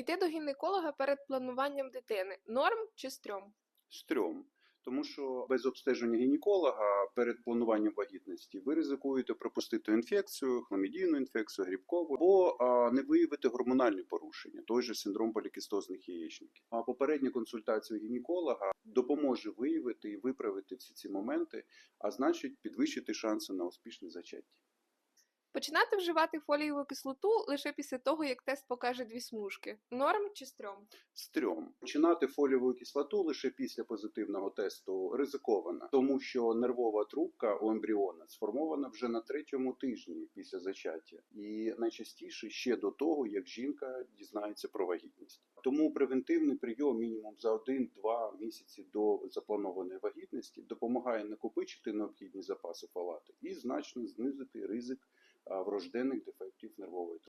Йти до гінеколога перед плануванням дитини норм чи стрьом? стрьом. Тому що без обстеження гінеколога перед плануванням вагітності ви ризикуєте пропустити інфекцію, хламідійну інфекцію, грибкову, або а, не виявити гормональні порушення, той же синдром полікістозних яєчників. А попередня консультація гінеколога допоможе виявити і виправити всі ці моменти, а значить підвищити шанси на успішне зачаття. Починати вживати фолієву кислоту лише після того, як тест покаже дві смужки. Норм чи стрьом? Стрьом. Починати фолієву кислоту лише після позитивного тесту ризиковано, тому що нервова трубка у ембріона сформована вже на третьому тижні після зачаття, і найчастіше ще до того, як жінка дізнається про вагітність. Тому превентивний прийом мінімум за 1-2 місяці до запланованої вагітності допомагає накопичити необхідні запаси фолати і значно знизити ризик а, врожденних дефектів нервової.